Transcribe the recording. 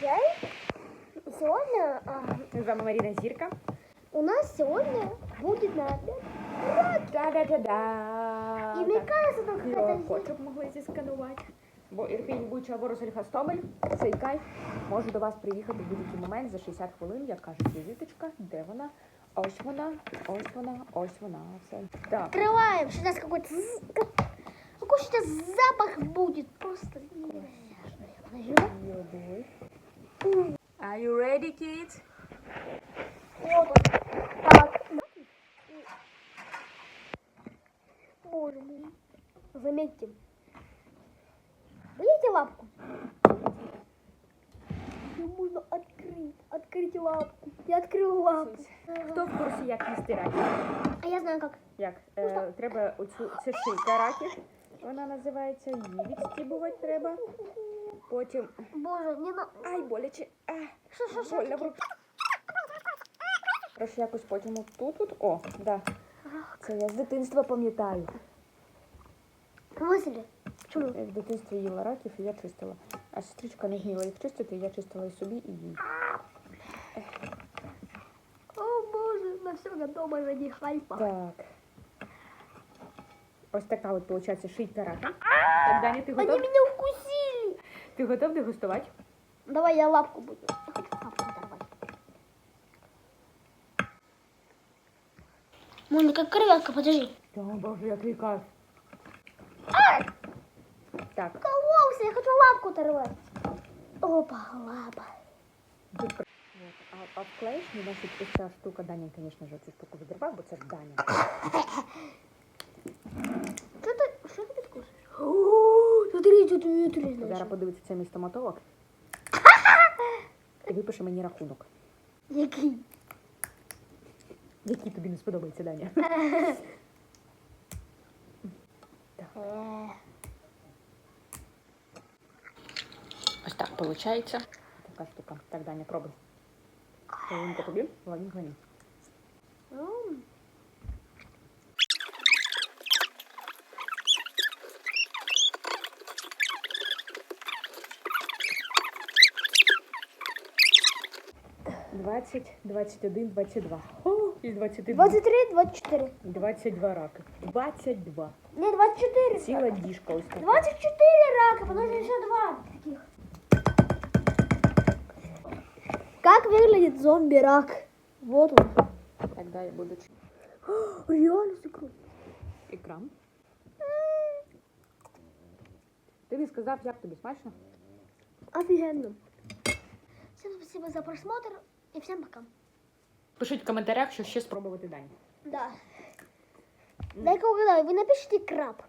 Джей. Сегодня З вами Маріна Зірка. у нас сегодня будет на обед. Та-да-да-да. И мне кажется, там какая-то... кодчик могли зісканувати. Бо Ірпінь, або Росель Хастомель, цей кайф може до вас приїхати в будь-який момент за 60 хвилин, як каже візиточка. Де вона? Ось вона, ось вона, ось вона. Все. Так. Открываем. Сейчас какой-то... з- как- Какой сейчас запах будет. Просто невероятный. Йобой. Are you ready, kids? Вот он. Так. Боже мой. Заметьте. Видите лапку? Ее можно открыть. Открыть лапку. Я открыл лапку. Хто в курсі, як їсти раків? А я знаю как. Як? Е, треба оцю, це шийка раків, вона називається, її відстібувати треба. Потім, Боже, не на... ай, боляче, а, Что, что, что? больно в. Коротше, якось потім тут, тут, о, да. Це я з дитинства пам'ятаю. В смысле? Почему? Я в дитинстві їла раків і я чистила. А сестричка не вміла їх чистити, я чистила і собі, і їй. О боже, на все готово ради хайпа. Так. Ось така от, виходить, шийка рака. Так, Даня, ти Они готов? меня укусили. Ти готов дегустувати? Давай я лапку буду. Я хочу лапку оторвать. Можно как креветка, подожди. О, боже, який кайф. Так, Кололся, я хочу лапку оторвать. Опа, лапа. Тут про- От, а, а вклеїш, не значить, ось ця штука, Даня, звісно ж, цю штуку відривав, бо це ж Даня. Зараз подивиться цей мій стоматолог. І випише мені рахунок. Який? Який тобі не сподобається, Даня. Ось так виходить. Така штука. Так, Даня, пробуй. Половинка тобі, половинка мені. м. Двадцять, двадцять один, двадцять два. О, із двадцяти 23, 24. 22 раки. 22. Не, 24. Ціла діжка ось така. 24 рака, потому что еще два таких. Как выглядит зомби-рак? Вот он. Так, далі буду чи- Реально закрой. екран. Ти не сказав, як тобі смачно? Офигенно. Всем спасибо за просмотр И всем пока. Пишіть в коментарях, що ще спробувати Дані. Да. Дай-ка угадаю, вы напишите краб.